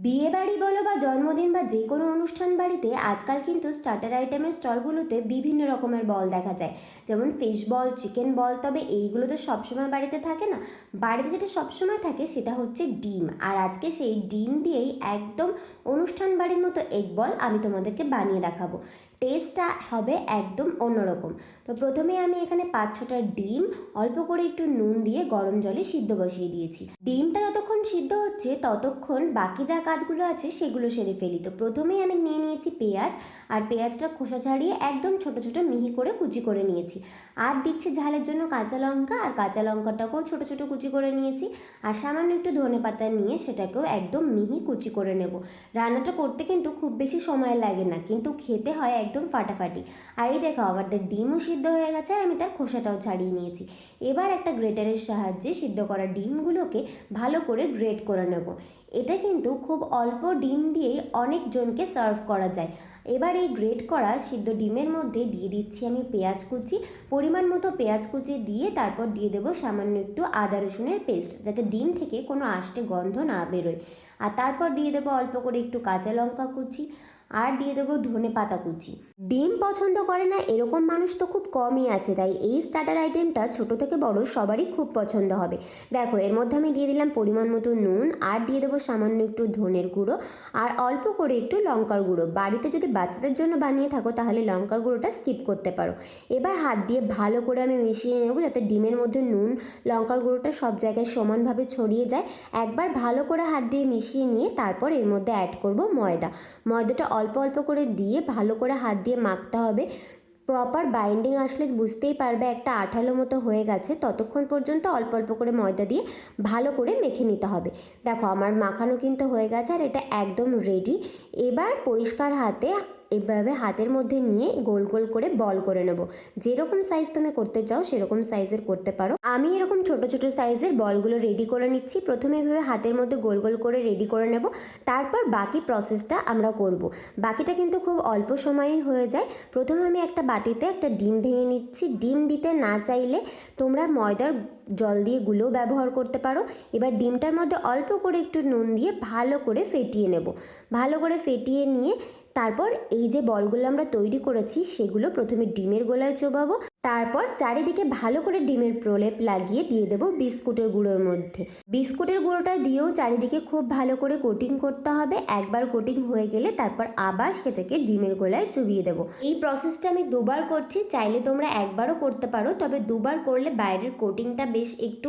বিয়ে বাড়ি বলো বা জন্মদিন বা যে কোনো অনুষ্ঠান বাড়িতে আজকাল কিন্তু স্টার্টার আইটেমের স্টলগুলোতে বিভিন্ন রকমের বল দেখা যায়। যেমন ফিশ বল চিকেন বল তবে এইগুলো তো সবসময় বাড়িতে থাকে না। বাড়িতে যেটা সবসময় থাকে সেটা হচ্ছে ডিম। আর আজকে সেই ডিম দিয়েই একদম অনুষ্ঠান বাড়ির মতো এগ বল আমি তোমাদেরকে বানিয়ে দেখাবো। টেস্টটা হবে একদম অন্যরকম। তো প্রথমে আমি এখানে পাঁচ ছটা ডিম, অল্প করে একটু নুন দিয়ে গরম জলে সিদ্ধ বসিয়ে দিয়েছি। ডিমটা যতক্ষণ সিদ্ধ হচ্ছে, ততক্ষণ বাকি যা কাজগুলো আছে সেগুলো সেরে ফেলি। তো প্রথমেই আমি নিয়ে নিয়েছি পেঁয়াজ, আর পেঁয়াজটা খোসা ছাড়িয়ে একদম ছোট ছোট মিহি করে কুচি করে নিয়েছি। আর দিচ্ছি ঝালের জন্য কাঁচা লঙ্কা, আর কাঁচা লঙ্কাটাকেও ছোট ছোট কুচি করে নিয়েছি। আর সামান্য একটু ধনে পাতা নিয়ে সেটাকেও একদম মিহি কুচি করে নেব। রান্নাটা করতে কিন্তু খুব বেশি সময় লাগে না, কিন্তু খেতে হয় একদম ফাটাফাটি। আর এই দেখো আমাদের ডিমও সিদ্ধ হয়ে গেছে আর আমি তার খোসাটাও ছাড়িয়ে নিয়েছি। এবার একটা গ্রেটারের সাহায্যে সিদ্ধ করা ডিমগুলোকে ভালো করে গ্রেট করে নেব। এতে কিন্তু খুব অল্প ডিম দিয়েই অনেকজনকে সার্ভ করা যায়। এবার এই গ্রেট করা সিদ্ধ ডিমের মধ্যে দিয়ে দিচ্ছি আমি পেঁয়াজ কুচি। পরিমাণ মতো পেঁয়াজ কুচি দিয়ে তারপর দিয়ে দেবো সামান্য একটু আদা রসুনের পেস্ট, যাতে ডিম থেকে কোনো আষ্টে গন্ধ না বেরোয়। আর তারপর দিয়ে দেবো অল্প করে একটু কাঁচা লঙ্কা কুচি। আর দিয়ে দেবো ধনে পাতা কুচি। ডিম পছন্দ করে না, এরকম মানুষ তো খুব কমই আছে, তাই এই স্টার্টার আইটেমটা ছোট থেকে বড় সবারই খুব পছন্দ হবে। দেখো, এর মধ্যে আমি দিয়ে দিলাম পরিমাণ মতো নুন, আর দিয়ে দেবো সামান্য একটু ধনের গুঁড়ো, আর অল্প করে একটু লঙ্কার গুঁড়ো। বাড়িতে যদি বাচ্চাদের জন্য বানিয়ে থাকো, তাহলে লঙ্কার গুঁড়োটা স্কিপ করতে পারো। এবার হাত দিয়ে ভালো করে আমি মিশিয়ে নেব, যাতে ডিমের মধ্যে নুন, লঙ্কার গুঁড়োটা সব জায়গায় সমানভাবে ছড়িয়ে যায়। একবার ভালো করে হাত দিয়ে মিশিয়ে নিয়ে তারপর এর মধ্যে অ্যাড করব ময়দা। ময়দাটা অল্প অল্প করে দিয়ে ভালো করে হাত দিয়ে মাখতে হবে। প্রপার বাইন্ডিং আসলে বুঝতেই পারবে একটা আঠালো মতো হয়ে গেছে। ততক্ষণ পর্যন্ত অল্প অল্প করে ময়দা দিয়ে ভালো করে মেখে নিতে হবে। দেখো, আমার মাখানো কিন্তু হয়ে গেছে আর এটা একদম রেডি এবার পরিষ্কার হাতে এভাবে হাতের মধ্যে নিয়ে গোল গোল করে বল করে নেব। যেরকম সাইজ তুমি করতে চাও, সেরকম সাইজের করতে পারো। আমি এরকম ছোট ছোট সাইজের বলগুলো রেডি করে নিচ্ছি। প্রথমে এভাবে হাতের মধ্যে গোল গোল করে রেডি করে নেব। তারপর বাকি প্রসেসটা আমরা করব। বাকিটা কিন্তু খুব অল্প সময়েই হয়ে যায়। প্রথমে আমি একটা বাটিতে একটা ডিম ভেঙে নিচ্ছি। ডিম দিতে না চাইলে তোমরা ময়দার জল দিয়ে গুলো ব্যবহার করতে পারো। এবার ডিমটার মধ্যে অল্প করে একটু নুন দিয়ে ভালো করে ফেটিয়ে নেব। ভালো করে ফেটিয়ে নিয়ে তারপর এই যে বলগুলো আমরা তৈরি করেছি, সেগুলো প্রথমে ডিমের গোলায় চোবাবো। তারপর চারিদিকে ভালো করে ডিমের প্রলেপ লাগিয়ে দিয়ে দেবো বিস্কুটের গুঁড়োর মধ্যে। বিস্কুটের গুঁড়োটা দিয়েও চারিদিকে খুব ভালো করে কোটিং করতে হবে। একবার কোটিং হয়ে গেলে তারপর আবার সেটাকে ডিমের গোলায় চুবিয়ে দেবো। এই প্রসেসটা আমি দুবার করছি, চাইলে তোমরা একবারও করতে পারো, তবে দুবার করলে বাইরের কোটিংটা বেশ একটু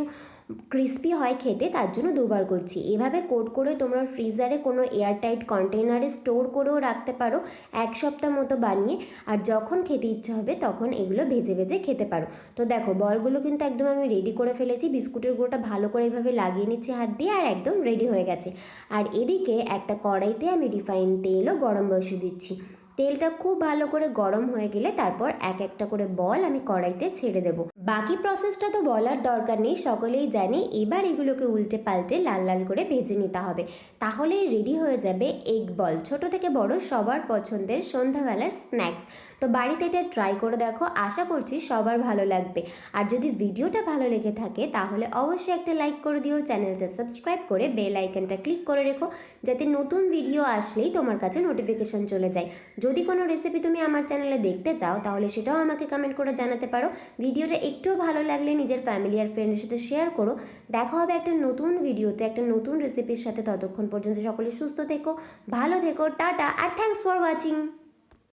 ক্রিস্পি হয় খেতে, তার জন্য দুবার করছি। এভাবে কোট করে তোমরা ফ্রিজারে কোনো এয়ারটাইট কন্টেনারে স্টোর করেও রাখতে পারো, এক সপ্তাহ মতো বানিয়ে। আর যখন খেতে ইচ্ছা হবে, তখন এগুলো ভেজে ভেজে খেতে পারো। তো দেখো, বলগুলো কিন্তু একদম আমি রেডি করে ফেলেছি। বিস্কুটের গুঁড়োটা ভালো করে এভাবে লাগিয়ে নিচ্ছি হাত দিয়ে আর একদম রেডি হয়ে গেছে। আর এদিকে একটা কড়াইতে আমি রিফাইন তেলও গরম বসিয়ে দিচ্ছি। তেলটা খুব ভালো করে গরম হয়ে গেলে তারপর এক একটা করে বল আমি কড়াইতে ছেড়ে দেব। বাকি প্রসেসটা তো বলার দরকার নেই, সকলেই জানে। এবার এগুলোকে উল্টে পাল্টে লাল লাল করে ভেজে নিতে হবে। তাহলে রেডি হয়ে যাবে এগ বল ছোট থেকে বড় সবার পছন্দের সন্ধ্যাবেলার স্ন্যাক্স তো বাড়িতে এটা ট্রাই করে দেখো, আশা করছি সবার ভালো লাগবে। আর যদি ভিডিওটা ভালো লেগে থাকে, তাহলে অবশ্যই একটা লাইক করে দিও, চ্যানেলটা সাবস্ক্রাইব করে বেল আইকনটা ক্লিক করে রেখো, যাতে নতুন ভিডিও আসলেই তোমার কাছে নোটিফিকেশন চলে যায়। যদি কোনো রেসিপি তুমি আমার চ্যানেলে দেখতে চাও, তাহলে সেটাও আমাকে কমেন্ট করে জানাতে পারো। ভিডিওটা একটুও ভালো লাগলে নিজের ফ্যামিলি আর ফ্রেন্ডের সাথে শেয়ার করো। দেখা হবে একটা নতুন ভিডিওতে একটা নতুন রেসিপির সাথে। ততক্ষণ পর্যন্ত সকলে সুস্থ থেকো, ভালো থেকো, টাটা, আর থ্যাংকস ফর ওয়াচিং